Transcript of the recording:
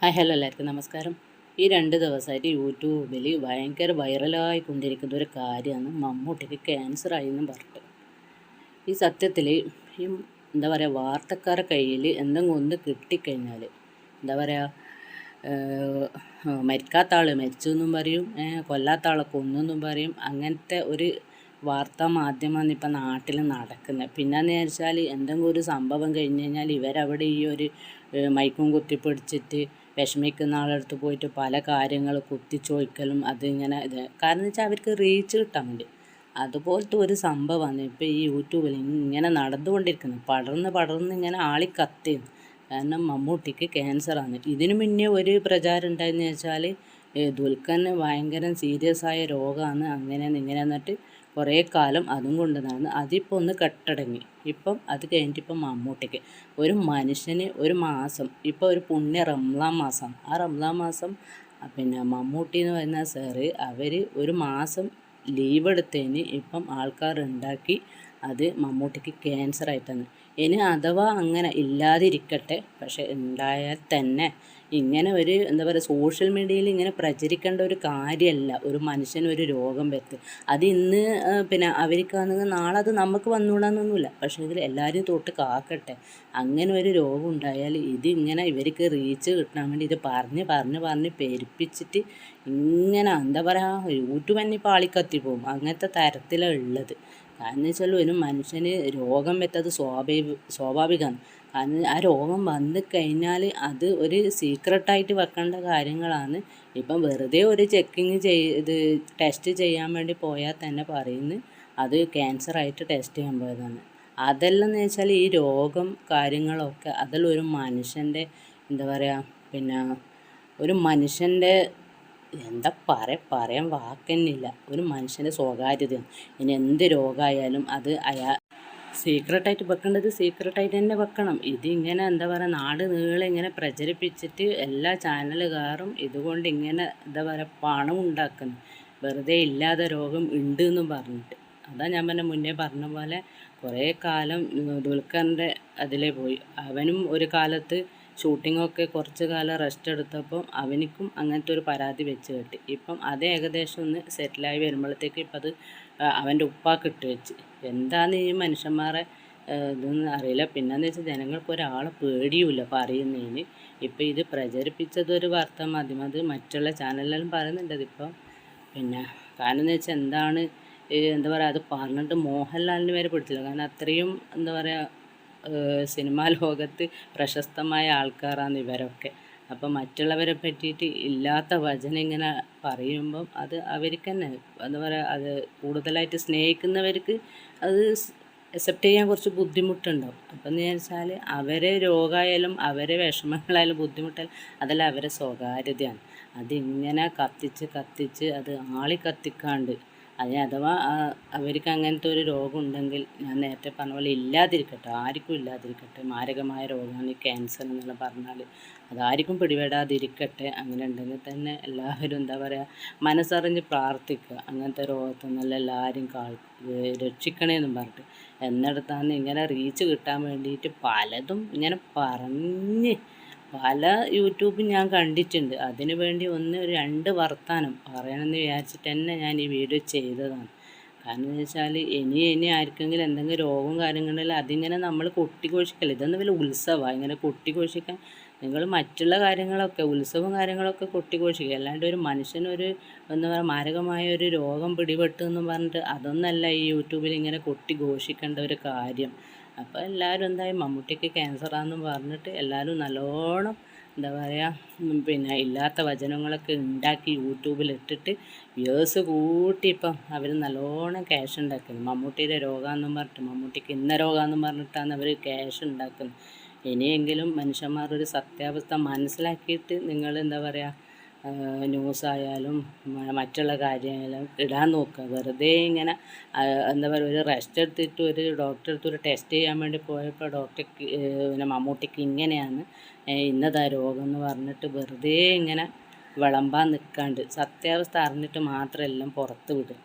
Hi hello എല്ലാവർക്കും നമസ്കാരം. ഈ രണ്ട് ദിവസമായിട്ട് യൂട്യൂബിൽ ഭയങ്കര വൈറലായിക്കൊണ്ടിരിക്കുന്ന ഒരു കാര്യമാണ് മമ്മൂട്ടിക്ക് ക്യാൻസർ എന്നും പറഞ്ഞിട്ട്. ഈ സത്യത്തിൽ ഈ എന്താ പറയുക വാർത്തക്കാരെ കയ്യിൽ എന്തെങ്കിലും ഒന്ന് കിട്ടിക്കഴിഞ്ഞാൽ എന്താ പറയുക മരിക്കാത്ത ആൾ മരിച്ചു എന്നും പറയും കൊല്ലാത്ത ആളെ കൊന്നെന്നും പറയും. അങ്ങനത്തെ ഒരു വാർത്താ മാധ്യമമാണ് ഇപ്പം നാട്ടിൽ നടക്കുന്നത്. പിന്നെന്ന് വെച്ചാൽ എന്തെങ്കിലും ഒരു സംഭവം കഴിഞ്ഞ് കഴിഞ്ഞാൽ ഇവരവിടെ ഈ ഒരു മൈക്കും കുത്തിപ്പിടിച്ചിട്ട് വിഷമിക്കുന്ന ആളടുത്ത് പോയിട്ട് പല കാര്യങ്ങൾ കുത്തിച്ചോദിക്കലും അതിങ്ങനെ ഇത്. കാരണം വെച്ചാൽ അവർക്ക് റീച്ച് കിട്ടാൻ വേണ്ടി. അതുപോലത്തെ ഒരു സംഭവമാണ് ഇപ്പോൾ ഈ യൂട്യൂബിൽ ഇങ്ങനെ നടന്നുകൊണ്ടിരിക്കുന്നത്. പടർന്ന് പടർന്ന് ഇങ്ങനെ ആളി കത്തിയിരുന്നു കാരണം മമ്മൂട്ടിക്ക് ക്യാൻസറാണ് ഇതിനു മുന്നേ ഒരു പ്രചാരം ഉണ്ടായെന്ന് വെച്ചാൽ ദുൽഖന് ഭയങ്കര സീരിയസ് ആയ രോഗമാണ് അങ്ങനെ ഇങ്ങനെ എന്നിട്ട് കുറേ കാലം അതും കൊണ്ട് നടന്ന് അതിപ്പോൾ ഒന്ന് കെട്ടടങ്ങി. ഇപ്പം അത് കഴിഞ്ഞിട്ടിപ്പം മമ്മൂട്ടിക്ക്. ഒരു മനുഷ്യന് ഒരു മാസം ഇപ്പോൾ ഒരു പുണ്യ റംലാം മാസം. ആ റംലാം മാസം പിന്നെ മമ്മൂട്ടി എന്ന് പറയുന്ന സാറ് അവർ ഒരു മാസം ലീവ് എടുത്തതിന് ഇപ്പം ആൾക്കാർ ഉണ്ടാക്കി അത് മമ്മൂട്ടിക്ക് ക്യാൻസർ ആയിട്ടാണ്. ഇനി അഥവാ അങ്ങനെ ഇല്ലാതിരിക്കട്ടെ പക്ഷെ ഉണ്ടായാൽ തന്നെ ഇങ്ങനെ ഒരു എന്താ പറയുക സോഷ്യൽ മീഡിയയിൽ ഇങ്ങനെ പ്രചരിക്കേണ്ട ഒരു കാര്യമല്ല. ഒരു മനുഷ്യന് ഒരു രോഗം വരുത്ത്. അത് ഇന്ന് പിന്നെ അവർക്കാണെങ്കിൽ നാളെ അത് നമുക്ക് വന്നുകൂടാന്നൊന്നുമില്ല പക്ഷേ ഇതിൽ എല്ലാവരും തൊട്ട് കാക്കട്ടെ. അങ്ങനെ ഒരു രോഗം ഉണ്ടായാൽ ഇത് ഇങ്ങനെ ഇവർക്ക് റീച്ച് കിട്ടാൻ വേണ്ടി ഇത് പറഞ്ഞ് പറഞ്ഞ് പറഞ്ഞ് പെരുപ്പിച്ചിട്ട് ഇങ്ങനെ എന്താ പറയുക യൂട്യൂബ് തന്നെ ഇപ്പോൾ ആളിക്കത്തി പോകും. അങ്ങനത്തെ തരത്തിലാണ് ഉള്ളത്. കാരണം വെച്ചാൽ ഒരു മനുഷ്യന് രോഗം വെത്തത് സ്വാഭാവിക സ്വാഭാവികമാണ്. കാരണം ആ രോഗം വന്നു കഴിഞ്ഞാൽ അത് ഒരു സീക്രട്ടായിട്ട് വെക്കേണ്ട കാര്യങ്ങളാണ്. ഇപ്പം വെറുതെ ഒരു ചെക്കിങ് ചെയ്ത് ടെസ്റ്റ് ചെയ്യാൻ വേണ്ടി പോയാൽ തന്നെ പറയുന്നു അത് ക്യാൻസറായിട്ട് ടെസ്റ്റ് ചെയ്യാൻ പോയതാണ്. അതെല്ലാം എന്ന് വെച്ചാൽ ഈ രോഗം കാര്യങ്ങളൊക്കെ അതെല്ലാം ഒരു മനുഷ്യന്റെ എന്താ പറയുക പിന്നെ ഒരു മനുഷ്യന്റെ എന്താ പറ പറയാൻ വാക്കന്നില്ല ഒരു മനുഷ്യന്റെ സ്വകാര്യതയാണ്. ഇനി എന്ത് രോഗമായാലും അത് അയാ സീക്രട്ടായിട്ട് വെക്കേണ്ടത് സീക്രട്ടായിട്ട് തന്നെ വെക്കണം. ഇതിങ്ങനെ എന്താ പറയുക നാട് നീളെ ഇങ്ങനെ പ്രചരിപ്പിച്ചിട്ട് എല്ലാ ചാനലുകാരും ഇതുകൊണ്ട് ഇങ്ങനെ എന്താ പറയുക പണം ഉണ്ടാക്കുന്നു. വെറുതെ ഇല്ലാതെ രോഗം ഉണ്ട് എന്ന് പറഞ്ഞിട്ട്. അതാ ഞാൻ പറഞ്ഞ മുന്നേ പറഞ്ഞ പോലെ കുറേ കാലം ദുൽഖറിന്റെ അതിലേ പോയി. അവനും ഒരു കാലത്ത് ഷൂട്ടിങ്ങൊക്കെ കുറച്ച് കാലം റെസ്റ്റ് എടുത്തപ്പം അവനിക്കും അങ്ങനത്തെ ഒരു പരാതി വെച്ച് കെട്ടി. ഇപ്പം അത് ഏകദേശം ഒന്ന് സെറ്റിലായി വരുമ്പോഴത്തേക്ക് ഇപ്പം അത് അവന്റെ ഉപ്പാക്ക് ഇട്ട് വെച്ച്. എന്താണ് ഈ മനുഷ്യന്മാരെ ഇതൊന്നും അറിയില്ല. പിന്നെന്ന് വെച്ചാൽ ജനങ്ങൾക്ക് ഒരാളെ പേടിയുമില്ല പറയുന്നതിന്. ഇപ്പം ഇത് പ്രചരിപ്പിച്ചത് ഒരു വാർത്ത മാധ്യമം അത് മറ്റുള്ള ചാനലിലും പറയുന്നുണ്ട് അതിപ്പം. പിന്നെ കാരണം എന്ന് വെച്ചാൽ എന്താണ് എന്താ പറയുക അത് പറഞ്ഞിട്ട് മോഹൻലാലിന് വരെ പിടിച്ചില്ല. കാരണം അത്രയും എന്താ പറയുക സിനിമാ ലോകത്ത് പ്രശസ്തമായ ആൾക്കാരാണ് ഇവരൊക്കെ. അപ്പം മറ്റുള്ളവരെ പറ്റിയിട്ട് ഇല്ലാത്ത വചനം ഇങ്ങനെ പറയുമ്പം അത് അവർക്ക് തന്നെ എന്താ പറയുക അത് കൂടുതലായിട്ട് സ്നേഹിക്കുന്നവർക്ക് അത് അക്സെപ്റ്റ് ചെയ്യാൻ കുറച്ച് ബുദ്ധിമുട്ടുണ്ടാവും. അപ്പം എന്ന് വെച്ചാൽ അവരെ രോഗമായാലും അവരെ വിഷമങ്ങളായാലും ബുദ്ധിമുട്ടായാലും അതെല്ലാം അവരെ സ്വകാര്യതയാണ്. അതിങ്ങനെ കത്തിച്ച് കത്തിച്ച് അത് ആളി കത്തിക്കാണ്ട് അതിന് അഥവാ അവർക്ക് അങ്ങനത്തെ ഒരു രോഗം ഉണ്ടെങ്കിൽ ഞാൻ നേരത്തെ പറഞ്ഞ പോലെ ഇല്ലാതിരിക്കട്ടെ ആർക്കും ഇല്ലാതിരിക്കട്ടെ മാരകമായ രോഗമാണ് ഈ ക്യാൻസർ എന്നെല്ലാം പറഞ്ഞാൽ അതാർക്കും പിടിപെടാതിരിക്കട്ടെ അങ്ങനെ ഉണ്ടെങ്കിൽ തന്നെ എല്ലാവരും എന്താ പറയുക മനസ്സറിഞ്ഞ് പ്രാർത്ഥിക്കുക. അങ്ങനത്തെ രോഗത്തിൽ നിന്നെല്ലാം എല്ലാവരും കാ രക്ഷിക്കണേന്നും പറഞ്ഞിട്ട്. എന്നിടത്താണ് ഇങ്ങനെ റീച്ച് കിട്ടാൻ വേണ്ടിയിട്ട് പലതും ഇങ്ങനെ പറഞ്ഞ് പല യൂട്യൂബും ഞാൻ കണ്ടിട്ടുണ്ട്. അതിനു വേണ്ടി ഒന്ന് രണ്ട് വർത്താനം പറയണമെന്ന് വിചാരിച്ചിട്ട് തന്നെ ഞാൻ ഈ വീഡിയോ ചെയ്തതാണ്. കാരണം എന്ന് വെച്ചാൽ ഇനി ഇനി ആർക്കെങ്കിലും എന്തെങ്കിലും രോഗവും കാര്യങ്ങളുണ്ടെങ്കിൽ അതിങ്ങനെ നമ്മൾ കൊട്ടിഘോഷിക്കല്ല? ഇതൊന്നും വലിയ ഉത്സവമാണ്. ഇങ്ങനെ കൊട്ടിഘോഷിക്കാൻ നിങ്ങൾ മറ്റുള്ള കാര്യങ്ങളൊക്കെ ഉത്സവം കാര്യങ്ങളൊക്കെ കൊട്ടിഘോഷിക്കുക. അല്ലാണ്ട് ഒരു മനുഷ്യനൊരു എന്താ പറയുക മാരകമായ ഒരു രോഗം പിടിപെട്ടു എന്ന് പറഞ്ഞിട്ട് അതൊന്നല്ല ഈ യൂട്യൂബിൽ ഇങ്ങനെ കൊട്ടിഘോഷിക്കേണ്ട ഒരു കാര്യം. അപ്പോൾ എല്ലാവരും എന്തായി? മമ്മൂട്ടിക്ക് ക്യാൻസറാണെന്ന് പറഞ്ഞിട്ട് എല്ലാവരും നല്ലോണം എന്താ പറയുക പിന്നെ ഇല്ലാത്ത വചനങ്ങളൊക്കെ ഉണ്ടാക്കി യൂട്യൂബിൽ ഇട്ടിട്ട് വ്യൂസ് കൂട്ടി ഇപ്പം അവർ നല്ലോണം ക്യാഷ് ഉണ്ടാക്കുന്നു. മമ്മൂട്ടിയുടെ രോഗമെന്നും പറഞ്ഞിട്ട് മമ്മൂട്ടിക്ക് ഇന്ന രോഗമെന്നും പറഞ്ഞിട്ടാണ് അവർ ക്യാഷ് ഉണ്ടാക്കുന്നത്. ഇനിയെങ്കിലും മനുഷ്യന്മാർ ഒരു സത്യാവസ്ഥ മനസ്സിലാക്കിയിട്ട് നിങ്ങൾ എന്താ പറയുക ന്യൂസായാലും മറ്റുള്ള കാര്യങ്ങളും ഇടാൻ നോക്കുക. വെറുതെ ഇങ്ങനെ എന്താ പറയുക ഒരു റെസ്റ്റ് എടുത്തിട്ട് ഒരു ഡോക്ടറെ അടുത്ത് ഒരു ടെസ്റ്റ് ചെയ്യാൻ വേണ്ടി പോയപ്പോൾ ഡോക്ടർ പിന്നെ മമ്മൂട്ടിക്ക് ഇങ്ങനെയാണ് ഇന്നതാ രോഗം എന്ന് പറഞ്ഞിട്ട് വെറുതെ ഇങ്ങനെ വിളമ്പാൻ നിൽക്കാണ്ട് സത്യാവസ്ഥ അറിഞ്ഞിട്ട് മാത്രം എല്ലാം പുറത്ത് വിടുക.